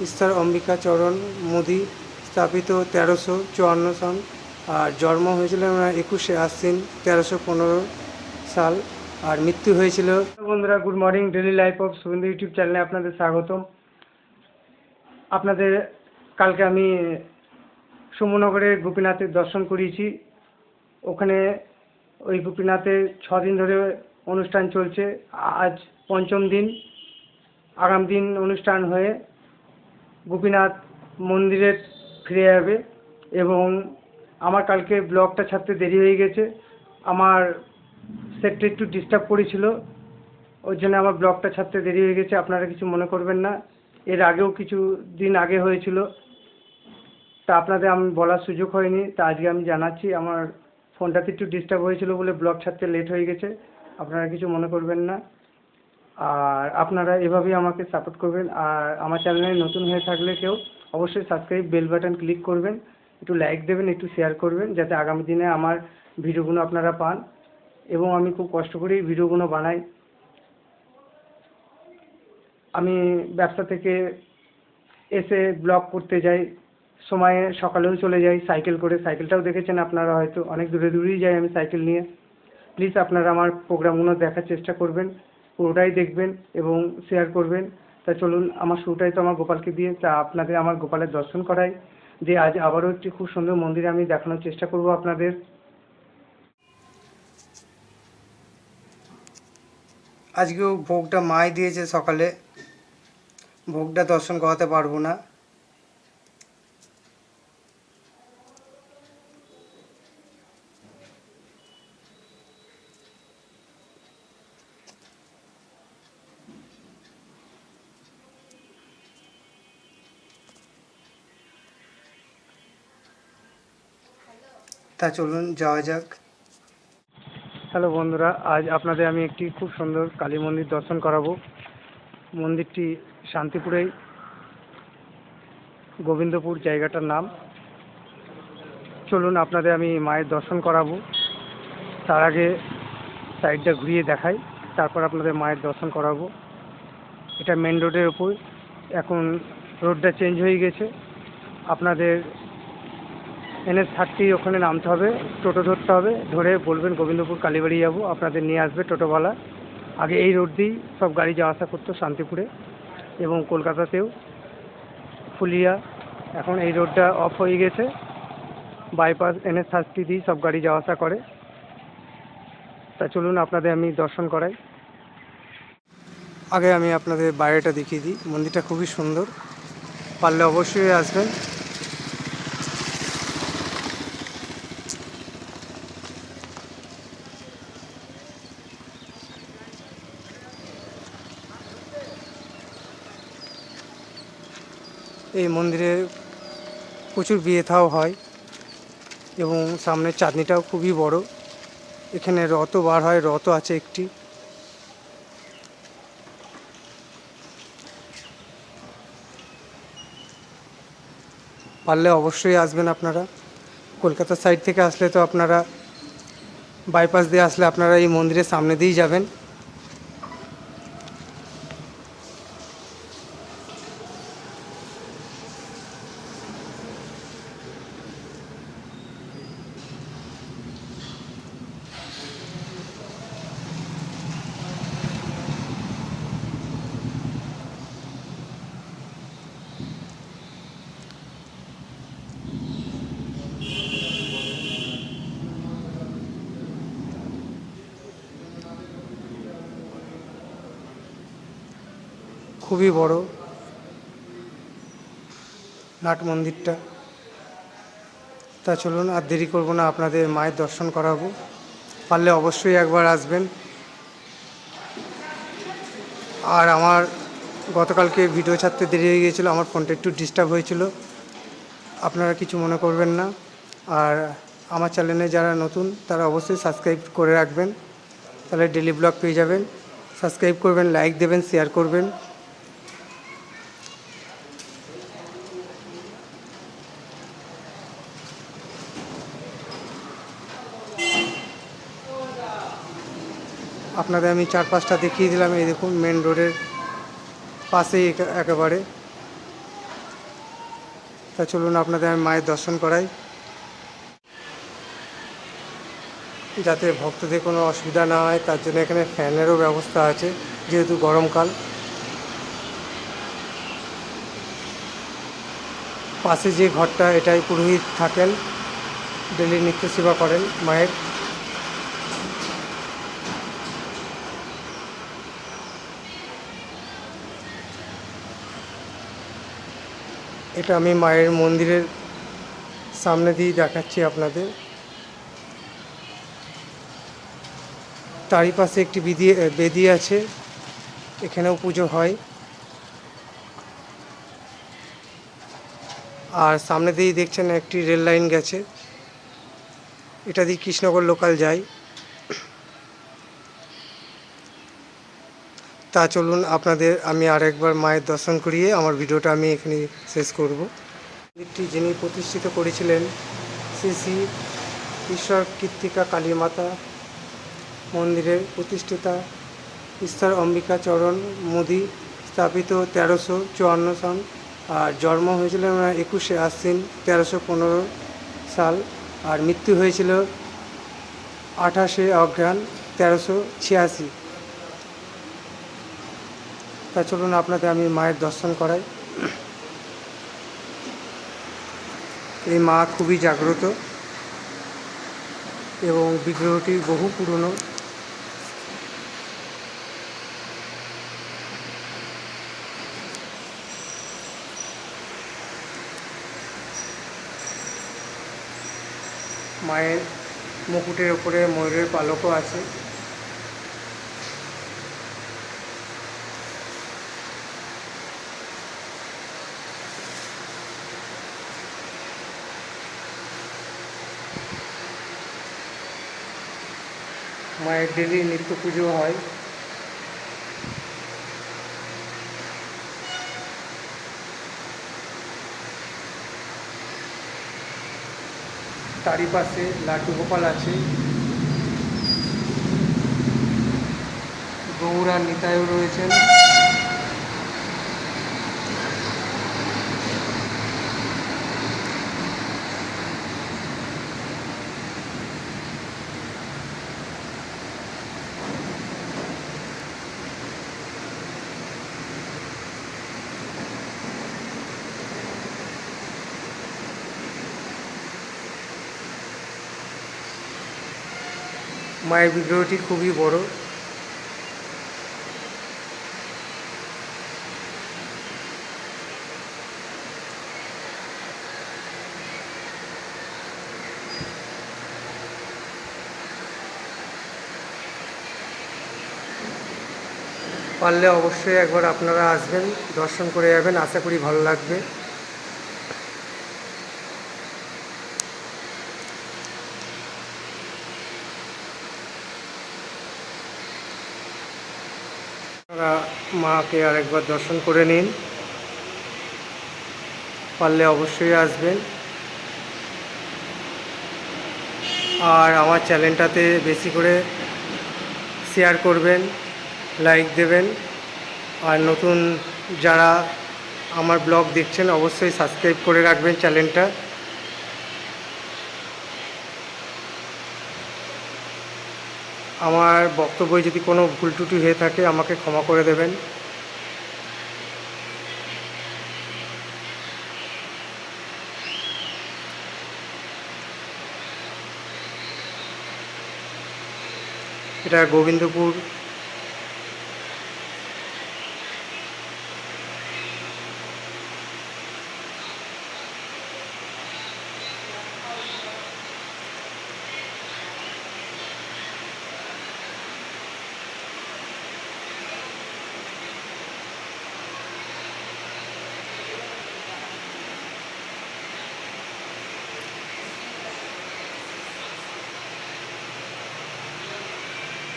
ঈশ্বর অম্বিকা চরণ মোদি, স্থাপিত তেরোশো চুয়ান্ন সন আর জন্ম হয়েছিল একুশে আশ্বিন তেরোশো পনেরো সাল। আর মৃত্যু হয়েছিল বন্ধুরা, good morning daily life of Suvendu YouTube চ্যানেলে আপনাদের স্বাগতম। আপনাদের, কালকে আমি সুমনগরের গোপীনাথের দর্শন করিয়েছি। ওখানে ওই গোপীনাথে দিন ধরে অনুষ্ঠান চলছে। আজ পঞ্চম দিন। আগাম দিন অনুষ্ঠান হয়ে গোপীনাথ মন্দিরে ফিরে যাবে এবং আমার কালকে ব্লগটা ছাড়তে দেরি হয়ে গেছে। আমার সেটটা একটু ডিস্টার্ব করেছিল, ওই জন্য আমার ব্লগটা ছাড়তে দেরি হয়ে গেছে। আপনারা কিছু মনে করবেন না। এর আগেও কিছু দিন আগে হয়েছিল। তা আপনাদের আমি বলার সুযোগ হয়নি। তা আজকে আমি জানাচ্ছি। আমার ফোনটাতে একটু ডিস্টার্ব হয়েছিল বলে ব্লগ ছাড়তে লেট হয়ে গেছে। আপনারা কিছু মনে করবেন না। আর আপনারা এভাবেই আমাকে সাপোর্ট করবেন। আর আমার চ্যানেলে নতুন হয়ে থাকলে কেউ অবশ্যই সাবস্ক্রাইব বেল বাটন ক্লিক করবেন। একটু লাইক দেবেন, একটু শেয়ার করবেন, যাতে আগামী দিনে আমার ভিডিওগুলো আপনারা পান। এবং আমি খুব কষ্ট করেই ভিডিওগুলো বানাই। আমি ব্যবসা থেকে এসে ব্লগ করতে যাই, সময়ে সকালেও চলে যাই সাইকেল করে। সাইকেলটাও দেখেছেন আপনারা হয়তো, অনেক দূরে দূরেই যাই আমি সাইকেল নিয়ে। প্লিজ আপনারা আমার প্রোগ্রামগুলো দেখার চেষ্টা করবেন। পুরোটাই দেখবেন এবং শেয়ার করবেন। তা চলুন, আমার শুরুটাই তো আমার গোপালকে দিয়ে, তা আপনাদের, আমার গোপালের দর্শন করাই, যে আজ আবারও একটি খুব সুন্দর মন্দিরে আমি দেখানোর চেষ্টা করব আপনাদের। আজকেও ভোগটা মাই দিয়েছে সকালে। ভোগটা দর্শন করাতে পারব না। তা চলুন যাওয়া যাক। হ্যালো বন্ধুরা, আজ আপনাদের আমি একটি খুব সুন্দর কালী মন্দির দর্শন করাবো। মন্দিরটি শান্তিপুরেই গোবিন্দপুর জায়গাটার নাম। চলুন আপনাদের আমি মায়ের দর্শন করাবো। তার আগে সাইডটা ঘুরিয়ে দেখাই, তারপর আপনাদের মায়ের দর্শন করাবো। এটা মেন রোডের ওপর এখন রোডটা চেঞ্জ হয়ে গেছে। আপনাদের এনএস থার্টি ওখানে নামতে হবে, টোটো ধরতে হবে, ধরে বলবেন গোবিন্দপুর কালীবাড়ি যাব, আপনাদের নিয়ে আসবে টোটোওয়ালা। আগে এই রোড দিয়েই সব গাড়ি যাওয়া আসা করতো শান্তিপুরে এবং কলকাতাতেও। ফুলিয়া, এখন এই রোডটা অফ হয়ে গেছে। বাইপাস এনএস থার্টি দিয়েই সব গাড়ি যাওয়া আসা করে। তা চলুন আপনাদের আমি দর্শন করাই। আগে আমি আপনাদের বাইরেটা দেখিয়ে দিই, মন্দিরটা খুবই সুন্দর। পারলে অবশ্যই আসবেন। এই মন্দিরে প্রচুর বিয়ে থাও হয় এবং সামনের চাঁদনিটাও খুবই বড়। এখানে রথ বার হয় রথ আছে একটি। পারলে অবশ্যই আসবেন আপনারা। কলকাতা সাইড থেকে আসলে তো আপনারা বাইপাস দিয়ে আসলে আপনারা এই মন্দিরের সামনে দিয়েই যাবেন। খুবই বড় নাট মন্দিরটা। তা চলুন আর দেরি করব না, আপনাদের মায়ের দর্শন করাবো। পারলে অবশ্যই একবার আসবেন। আর আমার গতকালকে ভিডিও ছাড়তে দেরি হয়ে গিয়েছিল, আমার ফোনটা একটু ডিস্টার্ব হয়েছিল। আপনারা কিছু মনে করবেন না। আর আমার চ্যানেলে যারা নতুন, তারা অবশ্যই সাবস্ক্রাইব করে রাখবেন। তাহলে ডেলি ব্লগ পেয়ে যাবেন। সাবস্ক্রাইব করবেন, লাইক দেবেন, শেয়ার করবেন। আপনাদের আমি চার পাঁচটা দেখিয়ে দিলাম, এই দেখুন মেন রোডের পাশেই একেবারে। তা চলুন আপনাদের আমি মায়ের দর্শন করাই। যাতে ভক্তদের কোনো অসুবিধা না হয়, তার জন্য এখানে ফ্যানেরও ব্যবস্থা আছে, যেহেতু গরমকাল। পাশে যে ঘরটা, এটাই পুরোহিত থাকেন ডেলি নিত্য সেবা করেন মায়ের। এটা আমি মায়ের মন্দিরের সামনে দিয়ে দেখাচ্ছি আপনাদের। তারই পাশে একটি বিধি বেদি আছে, এখানেও পুজো হয়। আর সামনে দিয়েই দেখছেন একটি রেল লাইন গেছে। এটা দিয়ে কৃষ্ণনগর লোকাল যায়। তা চলুন আপনাদের, আমি আরেকবার মায়ের দর্শন করিয়ে আমার ভিডিওটা আমি এখানে শেষ করব। মন্দিরটি যিনি প্রতিষ্ঠিত করেছিলেন, শ্রী শ্রী ঈশ্বর কীর্তিকা কালী মাতা মন্দিরের প্রতিষ্ঠিতা, ঈশ্বর অম্বিকা চরণ মোদি, স্থাপিত তেরোশো চুয়ান্ন সাল, আর জন্ম হয়েছিল একুশে আশ্বিন তেরোশো পনেরো সাল, আর মৃত্যু হয়েছিল আঠাশে অঘ্রান তেরোশো ছিয়াশি। তা চলুন আপনাদের আমি মায়ের দর্শন করাই। এই মা খুবই জাগ্রত এবং বিগ্রহটি বহু পুরনো। মায়ের মুকুটের ওপরে ময়ূরের পালকও আছে। মায়ের ডেলি নিত্য পুজো হয়। তারই পাশে লাটু গোপাল আছে। গৌরা নিতায়ও রয়েছেন। মায়ের বিগ্রহটি খুবই বড়। পারলে অবশ্যই একবার আপনারা আসবেন, দর্শন করে যাবেন, আশা করি ভালো লাগবে আপনারা মাকে আরেকবার দর্শন করে নিন। পারলে অবশ্যই আসবেন। আর আমার চ্যানেলটাতে বেশি করে শেয়ার করবেন, লাইক দেবেন। আর নতুন যারা আমার ব্লগ দেখছেন, অবশ্যই সাবস্ক্রাইব করে রাখবেন চ্যানেলটা। আমার বক্তব্যে যদি কোনো ভুল টুটি হয়ে থাকে আমাকে ক্ষমা করে দেবেন। এটা গোবিন্দপুর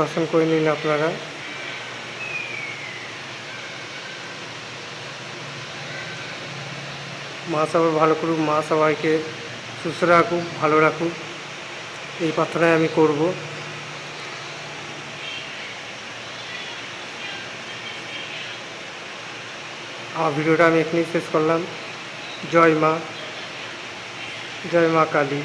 দর্শন করে নিন আপনারা। মা সবাই ভালো করুক মা সবাইকে সুস্থ রাখুক, ভালো রাখুক। এই প্রার্থনায় আমি করব। আমার ভিডিওটা আমি এখানেই শেষ করলাম। জয় মা জয় মা কালী।